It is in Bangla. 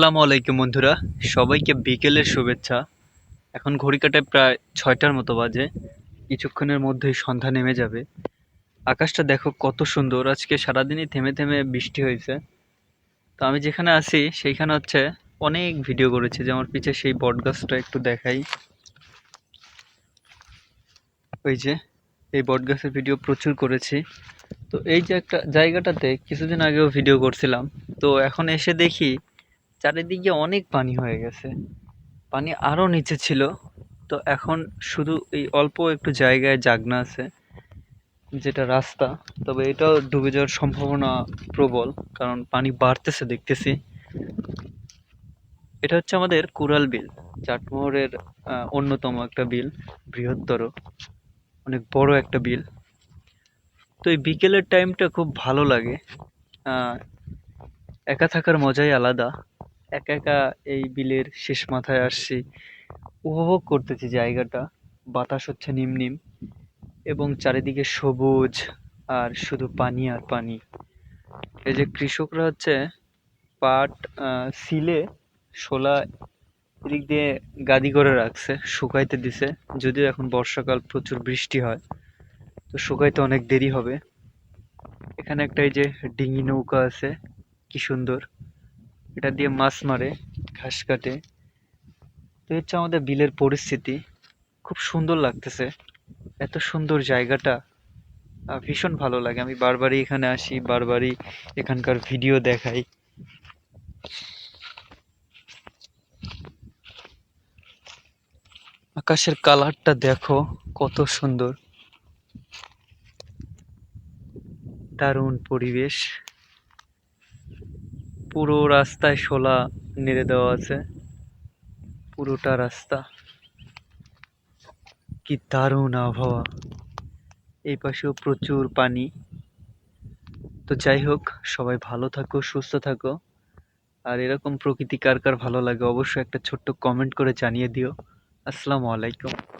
আসসালামু আলাইকুম বন্ধুরা। সবাইকে বিকেলের শুভেচ্ছা। এখন ঘড়ি কাটায় প্রায় ছয়টার মতো বাজে। কিছুক্ষণের মধ্যেই সন্ধ্যা নেমে যাবে। আকাশটা দেখো কত সুন্দর। আজকে সারাদিনই থেমে থেমে বৃষ্টি হয়েছে। তো আমি যেখানে আছি, সেইখানে হচ্ছে অনেক ভিডিও করেছি যে আমার পিছে সেই বট গাছটা একটু দেখাই। ওই যে, এই বট গাছের ভিডিও প্রচুর করেছি। তো এই যে একটা জায়গাটাতে কিছুদিন আগেও ভিডিও করছিলাম। তো এখন এসে দেখি চারিদিকে অনেক পানি হয়ে গেছে। পানি আরও নিচে ছিল। তো এখন শুধু এই অল্প একটু জায়গায় জাগনা আছে, যেটা রাস্তা। তবে এটাও ডুবে যাওয়ার সম্ভাবনা প্রবল, কারণ পানি বাড়তেছে দেখতেছি। এটা হচ্ছে আমাদের কুড়াল বিল। চাটমোহরের অন্যতম একটা বিল, বৃহত্তর, অনেক বড় একটা বিল। তো এই বিকেলের টাইমটা খুব ভালো লাগে। একা থাকার মজাই আলাদা। একা একা এই বিলের শেষ মাথায় আসছি। উপভোগ করতেছি জায়গাটা। বাতাস হচ্ছে নিম নিম এবং চারিদিকে সবুজ আর শুধু পানি আর পানি। এই যে কৃষকরা হচ্ছে পাট সিলে শোলা এদিক দিয়ে গাদি করে রাখছে, শুকাইতে দিছে। যদিও এখন বর্ষাকাল প্রচুর বৃষ্টি হয়, তো শুকাইতে অনেক দেরি হবে। এখানে একটা এই যে ডিঙি নৌকা আছে, কি সুন্দর। এটা দিয়ে মাছ মারে, ঘাস কাটে। তো হচ্ছে আমাদের বিলের পরিস্থিতি, খুব সুন্দর লাগতেছে। এত সুন্দর জায়গাটা ভীষণ ভালো লাগে। আমি বারবারই এখানে আসি, বারবারই এখানকার ভিডিও দেখাই। আকাশের কালারটা দেখো, কত সুন্দর। দারুণ পরিবেশ। পুরো রাস্তায় শোলা নেড়ে দেওয়া আছে। পুরোটা রাস্তা। কি দারুণ আবহাওয়া। এই পাশেও প্রচুর পানি। তো যাই হোক, সবাই ভালো থাকো, সুস্থ থাকো। আর এরকম প্রকৃতি কার কার ভালো লাগে, অবশ্যই একটা ছোট্ট কমেন্ট করে জানিয়ে দিও। আসসালামু আলাইকুম।